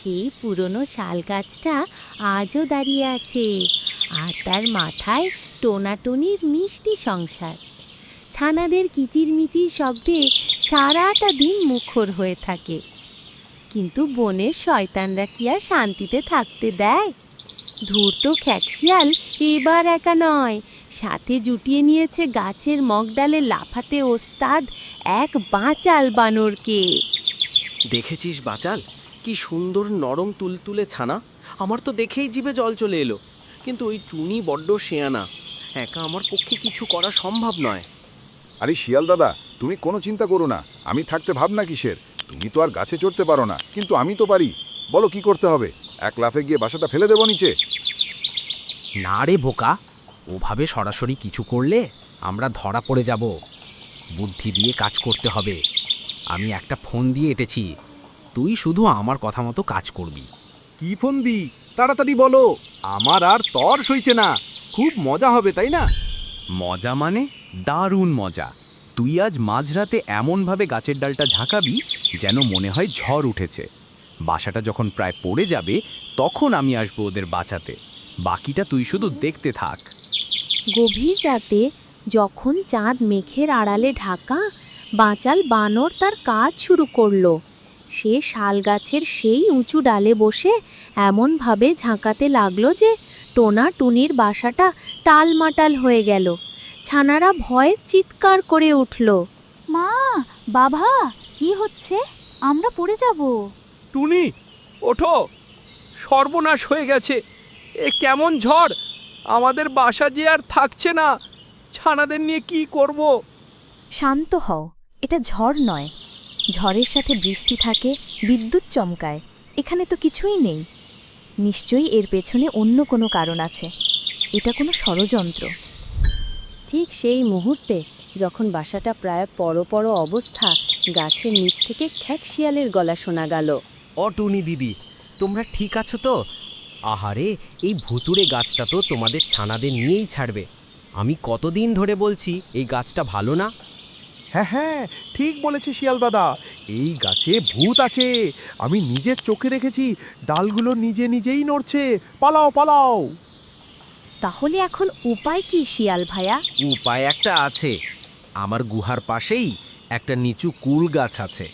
সেই পুরনো শাল গাছটা আজও দাঁড়িয়ে আছে আর তার মাথায় টোনাটনির মিষ্টি সংসার। ছানাদের কিচিরমিচির শব্দে সারাটা দিন মুখর হয়ে থাকে। কিন্তু বনের শয়তানরা কি আর শান্তিতে থাকতে দেয়? ধূর্ত খ্যাকশিয়াল এবার একা নয়, সাথে জুটিয়ে নিয়েছে গাছের মগডালে লাফাতে ওস্তাদ এক বাঁচাল বানরকে। দেখেছিস বাচাল? কি সুন্দর নরম তুলতুলে ছানা। আমার তো দেখেই জিভে জল চলে এলো। কিন্তু ওই টুনি বড্ড শেয়ানা। একা আমার পক্ষে কিছু করা সম্ভব নয়। আরে শিয়াল দাদা তুমি কোনো চিন্তা করো না। আমি থাকতে ভাবনা কিসের? তুমি তো আর গাছে চড়তে পারো না। কিন্তু আমি তো পারি। বলো কি করতে হবে? এক লাফে গিয়ে বাসাটা ফেলে দেবো নিচে। না রে বোকা। ওভাবে সরাসরি কিছু করলে আমরা ধরা পড়ে যাব। বুদ্ধি দিয়ে কাজ করতে হবে। আমি একটা ফোন দিয়ে এঁটেছি। তুই শুধু আমার কথা মতো কাজ করবি। কি ফোন দি তাড়াতাড়ি বলো। আমার আর তর সইছে না। খুব মজা হবে তাই না? মজা মানে দারুণ মজা। তুই আজ মাঝরাতে এমনভাবে গাছের ডালটা ঝাঁকাবি যেন মনে হয় ঝড় উঠেছে। বাসাটা যখন প্রায় পড়ে যাবে তখন আমি আসব ওদের বাঁচাতে। বাকিটা তুই শুধু দেখতে থাক। গভীর রাতে যখন চাঁদ মেঘের আড়ালে ঢাকা বাঁচাল বানর তার কাজ শুরু করল। সে শাল গাছের সেই উঁচু ডালে বসে এমনভাবে ঝাঁকাতে লাগল যে টোনা টুনির বাসাটা টালমাটাল হয়ে গেল। ছানারা ভয়ে চিৎকার করে উঠল। মা বাবা কি হচ্ছে? আমরা পড়ে যাব। টুনি ওঠো। সর্বনাশ হয়ে গেছে। এ কেমন ঝড়? আমাদের বাসা যে আর থাকছে না। ছানাদের নিয়ে কি করব? শান্ত হও। এটা ঝড় নয়। ঝড়ের সাথে বৃষ্টি থাকে, বিদ্যুৎ চমকায়। এখানে তো কিছুই নেই। নিশ্চয়ই এর পেছনে অন্য কোনো কারণ আছে। এটা কোনো ষড়যন্ত্র। ঠিক সেই মুহূর্তে যখন বাসাটা প্রায় পরপর অবস্থা, গাছের নিচ থেকে খ্যাক শিয়ালের গলা শোনা গেল। অটুনি দিদি, তোমরা ঠিক আছো তো? আহারে, এই ভুতুড়ে গাছটা তো তোমাদের ছানাদের নিয়েই ছাড়বে। আমি কতদিন ধরে বলছি, এই গাছটা ভালো না? হ্যাঁ হ্যাঁ ঠিক বলেছে শিয়াল দাদা। এই গাছে ভূত আছে। আমি নিজের চোখে দেখেছি ডালগুলো নিজে নিজেই নড়ছে। পালাও পালাও। তাহলে এখন উপায় কি শিয়াল ভাইয়া উপায় একটা আছে। আমার গুহার পাশেই একটা নিচু কুল গাছ আছে।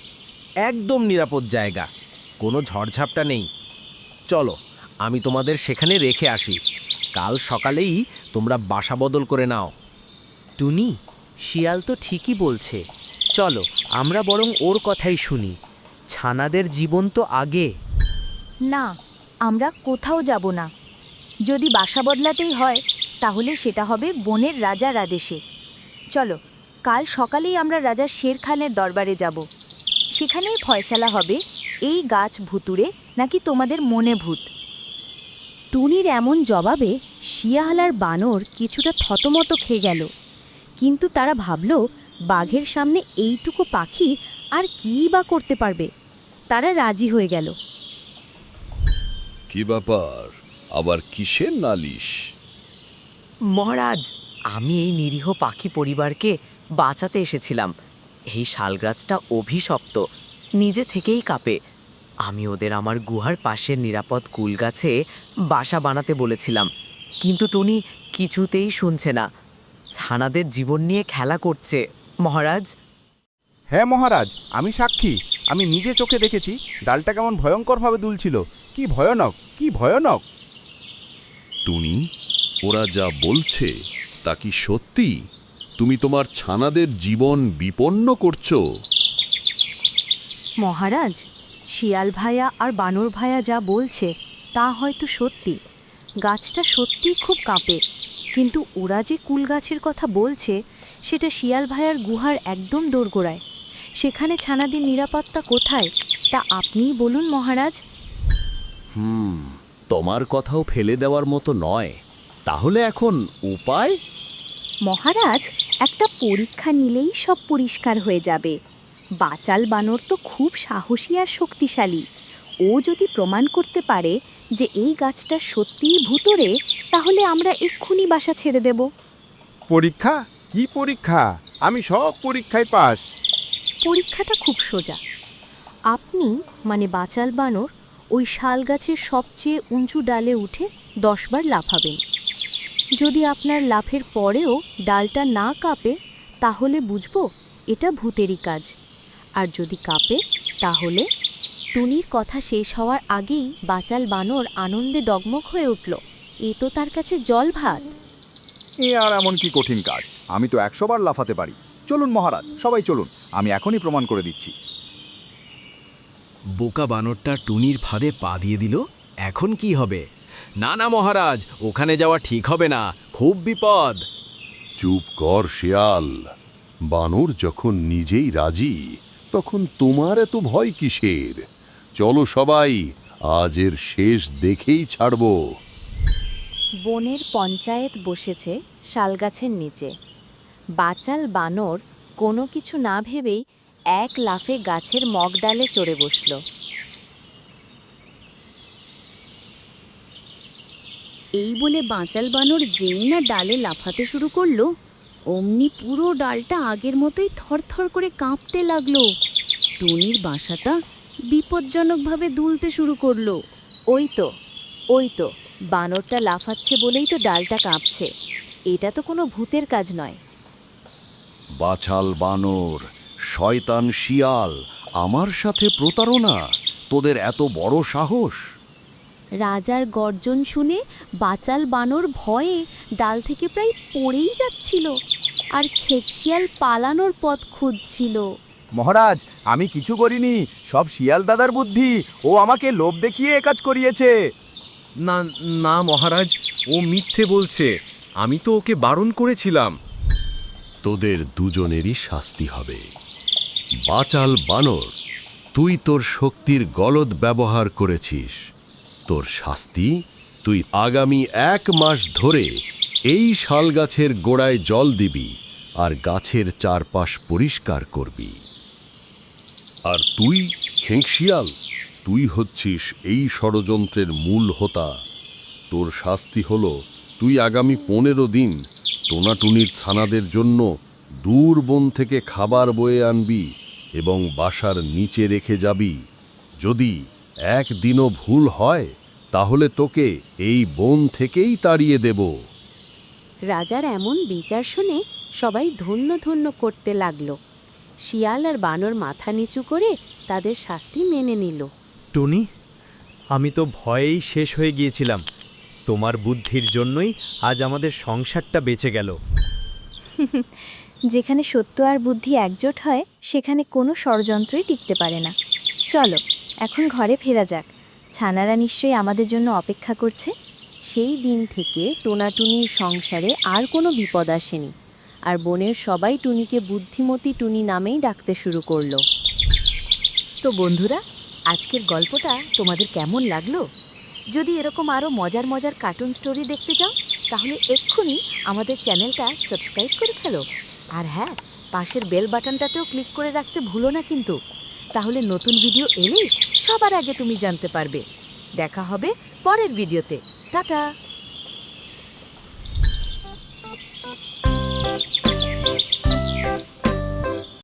একদম নিরাপদ জায়গা। কোনো ঝড়ঝাপটা নেই। চলো আমি তোমাদের সেখানে রেখে আসি। কাল সকালেই তোমরা বাসা বদল করে নাও। টুনি শিয়াল তো ঠিকই বলছে। চলো, আমরা বরং ওর কথাই শুনি। ছানাদের জীবন তো আগে। না, আমরা কোথাও যাব না। যদি বাসা বদলাতেই হয়, তাহলে সেটা হবে বনের রাজার আদেশে চলো, কাল সকালেই আমরা রাজা শের খানের দরবারে যাব। সেখানেই ফয়সালা হবে এই গাছ ভুতুরে নাকি তোমাদের মনে ভূত? টুনির এমন জবাবে শিয়াহালার বানর কিছুটা থতমত খেয়ে গেল। কিন্তু তারা ভাবল বাঘের সামনে এইটুকু পাখি আর কী বা করতে পারবে? তারা রাজি হয়ে গেল। কি ব্যাপার? আবার কিসের নালিশ? মহারাজ আমি এই নিরীহ পাখি পরিবারকে বাঁচাতে এসেছিলাম। এই শালগাছটা অভিশপ্ত নিজে থেকেই কাঁপে। আমি ওদের আমার গুহার পাশের নিরাপদ কুল গাছে বাসা বানাতে বলেছিলাম কিন্তু টুনি কিছুতেই শুনছে না। ছানাদের জীবন নিয়ে খেলা করছে। মহারাজ? হ্যাঁ মহারাজ আমি সাক্ষী। আমি নিজে চোখে দেখেছি ডালটা কেমন ভয়ঙ্করভাবে দুলছিল। কি ভয়ানক কি ভয়ানক। টুনি ওরা যা বলছে তা কি সত্যি? তুমি তোমার ছানাদের জীবন বিপন্ন করছ। মহারাজ শিয়াল ভাইয়া আর বানর ভাইয়া যা বলছে তা হয়তো সত্যি। গাছটা সত্যিই খুব কাঁপে। কিন্তু ওরা যে কুল গাছের কথা বলছে সেটা শিয়াল ভাইয়ার গুহার একদম দোরগোড়ায়। সেখানে ছানাদের নিরাপত্তা কোথায় তা আপনিই বলুন মহারাজ। হুম তোমার কথাও ফেলে দেওয়ার মতো নয়। তাহলে এখন উপায়? মহারাজ একটা পরীক্ষা নিলেই সব পরিষ্কার হয়ে যাবে। বাচাল বানর তো খুব সাহসী আর শক্তিশালী। ও যদি প্রমাণ করতে পারে যে এই গাছটা সত্যিই ভূতরে তাহলে আমরা এক্ষুনি বাসা ছেড়ে দেব। পরীক্ষা? কি পরীক্ষা? আমি সব পরীক্ষায় পাস পরীক্ষাটা খুব সোজা। আপনি মানে বাচাল বানর ওই শাল গাছের সবচেয়ে উঁচু ডালে উঠে দশবার লাফাবেন। যদি আপনার লাফের পরেও ডালটা না কাঁপে তাহলে বুঝব এটা ভূতেরই কাজ। আর যদি কাঁপে তাহলে টুনির কথা শেষ হওয়ার আগেই বাচাল বানর আনন্দে ডগমগ হয়ে উঠল। এ তো তার কাছে জল ভাত। এ আর এমন কি কঠিন কাজ? আমি তো একশো বার লাফাতে পারি। চলুন মহারাজ সবাই চলুন। আমি এখনই প্রমাণ করে দিচ্ছি। বোকা বানরটা টুনির ফাঁদে পা দিয়ে দিল এখন কি হবে? না না মহারাজ ওখানে যাওয়া ঠিক হবে না। খুব বিপদ। চুপ কর শেয়াল। বানর যখন নিজেই রাজি তখন তোমার এত ভয় কিসের? চলো সবাই আজের শেষ দেখেই ছাড়বো। বনের পঞ্চায়েত বসেছে শালগাছের নিচে। বাচাল বানর কোনো কিছু না ভেবেই এক লাফে গাছের মগডালে চড়ে বসল। এই বলে বাঁচাল বানর যেই না ডালে লাফাতে শুরু করল অমনি পুরো ডালটা আগের মতোই থরথর করে কাঁপতে লাগল। টুনির বাসাটা বিপজ্জনকভাবে দুলতে শুরু করল। ওই তো ওই তো বানরটা লাফাচ্ছে বলেই তো ডালটা কাঁপছে। এটা তো কোনো ভূতের কাজ নয়। বাছাল বানর শয়তান শিয়াল আমার সাথে প্রতারণা? তোদের এত বড় সাহস? রাজার গর্জন শুনে বাচাল বানর ভয়ে ডাল থেকে প্রায় পড়েই যাচ্ছিল আর খেকশিয়াল পালানোর পথ খুঁজছিল। মহারাজ আমি কিছু করিনি। সব শিয়াল দাদার বুদ্ধি। ও আমাকে লোভ দেখিয়ে এ কাজ করিয়েছে। না না মহারাজ ও মিথ্যে বলছে। আমি তো ওকে বারণ করেছিলাম। তোদের দুজনেরই শাস্তি হবে। বাচাল বানর তুই তোর শক্তির গলদ ব্যবহার করেছিস। তোর শাস্তি তুই আগামী এক মাস ধরে এই শাল গাছের গোড়ায় জল দিবি আর গাছের চারপাশ পরিষ্কার করবি। আর তুই খেংশিয়াল তুই হচ্ছিস এই ষড়যন্ত্রের মূল হোতা। তোর শাস্তি হল, তুই আগামী পনেরো দিন টোনাটুনির ছানাদের জন্য দূর বন থেকে খাবার বয়ে আনবি এবং বাসার নিচে রেখে যাবি। যদি একদিনও ভুল হয়, তাহলে তোকে এই বন থেকেই তাড়িয়ে দেব। রাজার এমন বিচার শুনে সবাই ধন্য ধন্য করতে লাগল। শিয়াল আর বানর মাথা নিচু করে তাদের শাস্তি মেনে নিল। টুনি আমি তো ভয়েই শেষ হয়ে গিয়েছিলাম। তোমার বুদ্ধির জন্যই আজ আমাদের সংসারটা বেঁচে গেল। যেখানে সত্য আর বুদ্ধি একজোট হয় সেখানে কোনো ষড়যন্ত্রই টিকতে পারে না। চলো এখন ঘরে ফেরা যাক। ছানারা নিশ্চয়ই আমাদের জন্য অপেক্ষা করছে। সেই দিন থেকে টোনাটুনির সংসারে আর কোনো বিপদ আসেনি। আর বনের সবাই টুনিকে বুদ্ধিমতী টুনি নামেই ডাকতে শুরু করল। তো বন্ধুরা, আজকের গল্পটা তোমাদের কেমন লাগল? যদি এরকম আরও মজার মজার কার্টুন স্টোরি দেখতে চাও, তাহলে এক্ষুনি আমাদের চ্যানেলটা সাবস্ক্রাইব করে ফেলো। আর হ্যাঁ পাশের বেল বাটনটাতেও ক্লিক করে রাখতে ভুলো না কিন্তু। তাহলে নতুন ভিডিও এলেই সবার আগে তুমি জানতে পারবে। দেখা হবে পরের ভিডিওতে টাটা! Thank you.